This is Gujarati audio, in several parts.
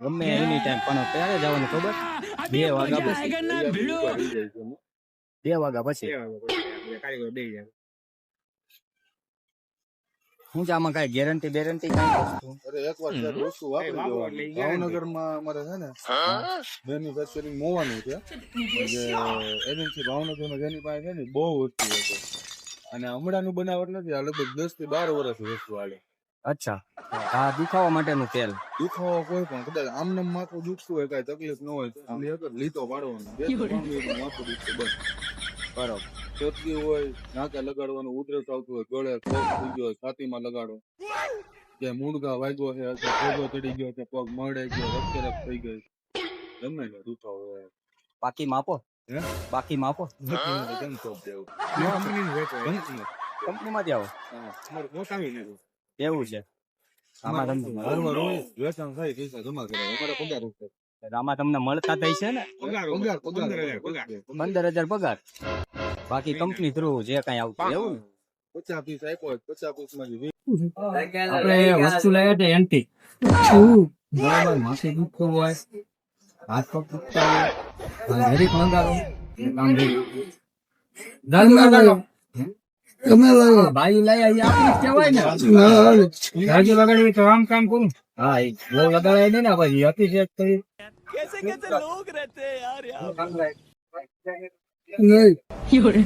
ગમે એની ટાઈમ પણ ક્યારે જવાનું ખબર? બે વાગ્યા પછી. બે વાગ્યા પછી. શું જ આમાં કઈ ગેરંટી બેરંટી કઈ વસ્તુ અરે એક વાર સાહેબ વસ્તુ વાપરી જોવાની ભાવનગરમાં અમારે છે ને મેન્યુફેક્ચરિંગ મોવાનું છે. એજન્સી ભાવનગરમાં જેની પાસે છે ને બહુ વસ્તુ હતી અને હમણાંનું બનાવટ નથી આ લગભગ દસથી બાર વર્ષ વસ્તુ હાલે. અચ્છા. આ દુખાવા માટેનું તેલ. દુખાવો કોઈ પણ કદાચ આમને માથું દુખતું હોય કઈ તકલીફ ન હોય એક જ લીટો પાડવાનો બે ત્રણ માથું દુખતું બસ. બરાબર. ચોટકી હોય નાકે લગાડવાનું ઉધરસ આવતું હોય ગળે કોપ થઈ ગયો હોય છાતીમાં લગાડો. કે મૂળગા વાગ્યો છે અથવા ભેગો ચડી ગયો છે પગ મળે ગયો રક્તરક થઈ ગઈ ગમે ને દુખાવો હોય. બાકી માપો. બાકી માપો. કંપની કેમ સોંપ મોટા આવી. આવો. એવું છે. આમાં તમને હરવાર હોય વેચાણ થાય પૈસા જમા કરાવે અમારે પગાર ઉઠે આમાં તમને મળતા થાય છે ને? પગાર પગાર પગાર પંદર હજાર પગાર. બાકી કંપની થ્રુ જે કઈ આવતું એવું? પચાસ પીસ આપ્યો હોય પચાસ પીસમાંથી આપણે વસ્તુ લાવ્યા છે એન્ટી. બરાબર માથે દુખતું હોય. હાથ પગ દુખતા હોય. મંગાવો. કામ તમે ભાઈ લઈ આવી આપણે કહેવાય ને. રાજુ લગાડી તો આમ કામ કરું. હા એ બહુ લગાડાય નહીં ને પછી અતિશય કરી કેસે કેસે તો રહેતે કરી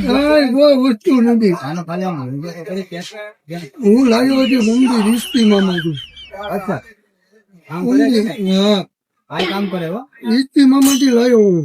કે- હું અચ્છા. કામ કરે છે ને? હા. આ કામ કરે હો. રિસ્તી મામાથી લાવ્યો હું.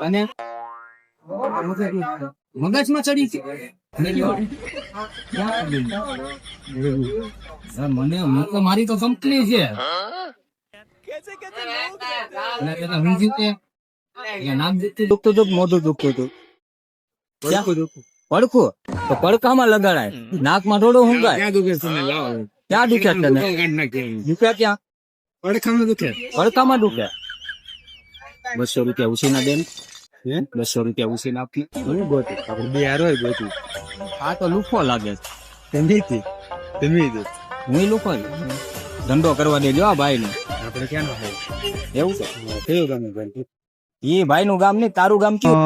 અને? મગજમાં ચડી છે મને મને તો મારી તો કંપની છે. પડખું તો પડકામાં લગાડાય. નાકમાં થોડું hunગાય ક્યાં દુખ્યા તને દુખ્યા ક્યાં પડકામાં દુખે. બસો રૂપિયા ઉસીના બેન. બસો રૂપિયા ઉસીના આપી આપણે બે હારો ગોતી. આ તો લુફો લાગે છે. હું લુફો ધંધો કરવા દેજો આ ભાઈ ને આપણે ક્યાં એવું છે? કયું ગામ એ ભાઈ? નું ગામ નહીં તારું ગામ કયું?